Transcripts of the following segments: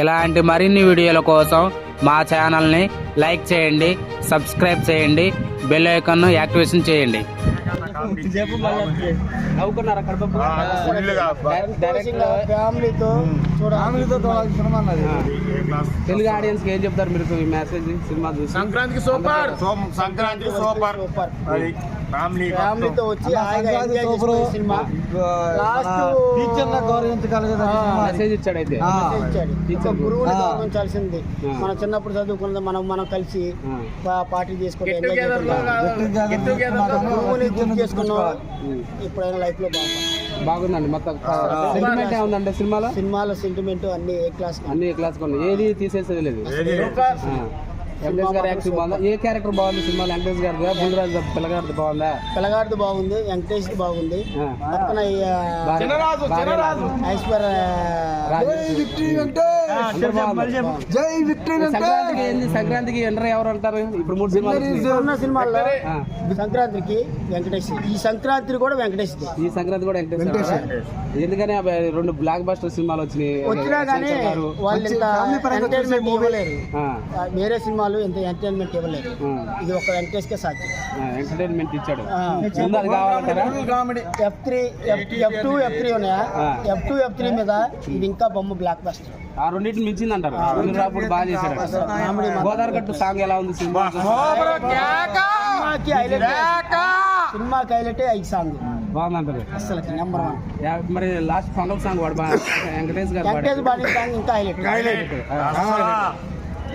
ఇలాంటి మరిన్ని వీడియోల కోసం మా ఛానల్ని లైక్ చేయండి సబ్స్క్రైబ్ చేయండి. బెల్ ఐకాన్ను యాక్టివేషన్ చేయండి. ఫ్యామిలీతో తెలుగు ఆడియన్స్కి ఏం చెప్తారు మీరు ఈ మెసేజ్ సినిమా చూసి? సంక్రాంతికి సూపర్. సంక్రాంతికి సూపర్. ఫ్యామిలీతో వచ్చి సినిమా. మెసేజ్ ఇచ్చాడు అయితే. గురువుని గౌరవించాల్సింది. మనం చిన్నప్పుడు చదువుకున్నది మనం మనం కలిసి పార్టీ చేసుకుంటే ఇప్పుడైనా లైఫ్లో బాగుందండి మొత్తం సెంటిమెంట్ ఏముందండి? సినిమాలో? సినిమాలో సెంటిమెంట్ అన్ని ఏ క్లాస్ అన్ని క్లాస్ కొన్ని? ఏది తీసేసేది లేదు. వెంకటేష్ గారి యాక్టింగ్ బాగుందా? ఏ క్యారెక్టర్ బాగుంది సినిమాలో? వెంకటేష్ గారి బుల్రాజు పిల్లగారిది బాగుందా? పిల్లగాడిది బాగుంది వెంకటేష్ బాగుంది. పక్కన. ఐశ్వర్య జై విక్టరీ సంక్రాంతికి ఏంది? సంక్రాంతికి ఎంటర్ ఎవరు అంటారు? ఇప్పుడు మూడు సినిమాలు సినిమాల్లో. సంక్రాంతికి వెంకటేష్. ఈ సంక్రాంతి కూడా వెంకటేష్ ఈ సంక్రాంతి కూడా వెంకటేష్ ఎందుకని అవి రెండు బ్లాక్ బస్టర్ సినిమాలు వచ్చినాయి? వచ్చినా కానీ. వాళ్ళు వేరే సినిమాలు ఇంత ఎంటర్టైన్మెంట్ ఇవ్వలేరు. ఆ, ఇది ఒక వెంకటేష్కే సాధ్యం. ఎంటర్టైన్మెంట్ ఇచ్చాడు. F three F two F three ఉన్నాయా. ఎఫ్ టూ ఎఫ్ త్రీ మీద ఇది ఇంకా బొమ్మ బ్లాక్ బస్టర్ ఆ రెండింటిని మించింది అంటారు రాపుడు బాగా చేశాడు కామెడీ గోదావరి కట్టు సాంగ్ ఎలా ఉంది సినిమా? సినిమాకి హైలైట్ సినిమాకి హైలైట్ ఐదు సాంగ్ బాగుందంటారు. అసలు నెంబర్ వన్ మరి లాస్ట్ పండుగ సాంగ్ వాడు బాగా వెంకటేష్ గారు వెంకటేష్ బాడీ సాంగ్ ఇంకా హైలైట్.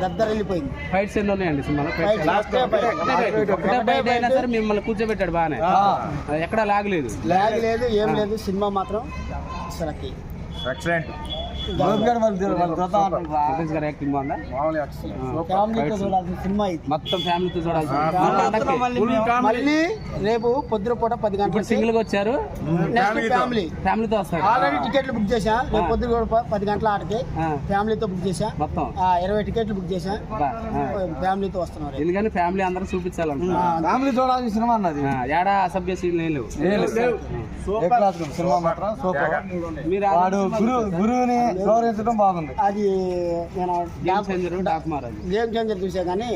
గద్దర్ వెళ్ళిపోయింది. ఫైట్స్ ఎన్ని ఉన్నాయండి సినిమాలో? Fights లాస్ట్ ఒకటే బయట అయినా సరే మిమ్మల్ని కూర్చోబెట్టాడు బాగానే. అది ఎక్కడా లాగలేదు. లాగ్ లేదు ఏం లేదు సినిమా మాత్రం అసలుకి ఎక్సలెంట్ మొత్తం ఫ్యామిలీతో చూడాల్సి మళ్ళీ రేపు పొద్దున పూట పది గంటలకి సింగిల్గా వచ్చారు. ఫ్యామిలీ ఫ్యామిలీతో వస్తారు. ఆల్రెడీ టికెట్లు బుక్ చేసా రేపు పొద్దున కూడా పది గంటల ఆటకి ఫ్యామిలీతో బుక్ చేసా మొత్తం. ఆ, ఇరవై టికెట్లు బుక్ ఆ. ఫ్యామిలీతో వస్తున్నారు ఎందుకని ఫ్యామిలీ అందరూ చూపించాలంట ఫ్యామిలీ చూడాల్సిన సినిమా అన్నది. ఏడా అసభ్య సీన్ ఏం లేవు. ఏ క్లాస్ సినిమా మాత్రం? సూపర్. వాడు గురు గురువుని గౌరవించడం బాగుంది. అది నేను game changer Daaku Maharaj game changer చూసా కానీ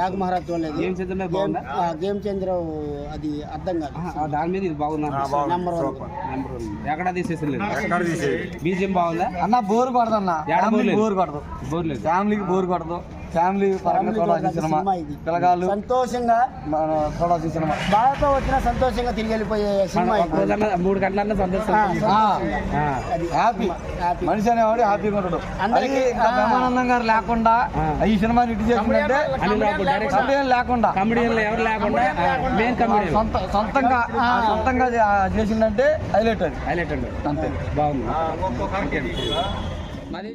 డాక్ మహారాజ్ చూడలేదు. గేమ్ చేంజర్ గేమ్ బాగుందా? ఆ, గేమ్ చేంజర్ అది అర్థం కాదు. దాని మీద ఇది బాగుందా? Number one number one. ఎక్కడా తీసేసి లేదు ఎక్కడ తీసేది? బీజిఎం బాగుందా? అన్న బోర్ కొడదన్న. బోర్ కొడదు. బోర్ లేదు ఫ్యామిలీకి బోర్ కొడదు. ఫ్యామిలీ పరంగా చూడాల్సిన సినిమా పిల్లగాళ్ళు సంతోషంగా మన చూడాల్సిన సినిమా బాధతో వచ్చినా సంతోషంగా తిరిగి వెళ్ళిపోయే సినిమా మూడు గంటలన్నా సంతోషం. ఆ, ఆ, హ్యాపీ హ్యాపీ మనిషి అనేవాడు హ్యాపీగా ఉంటాడు. అందరికీ. బ్రహ్మానందం గారు లేకుండా. ఈ సినిమా ఇటు డైరెక్ట్ సమయం లేకుండా కమెడియన్లు ఎవరు లేకుండా మెయిన్ కమెడియన్ సొంత సొంతంగా సొంతంగా చేసిందంటే హైలైట్ అది హైలైట్ అండి. అంతే. బాగుంది. మరి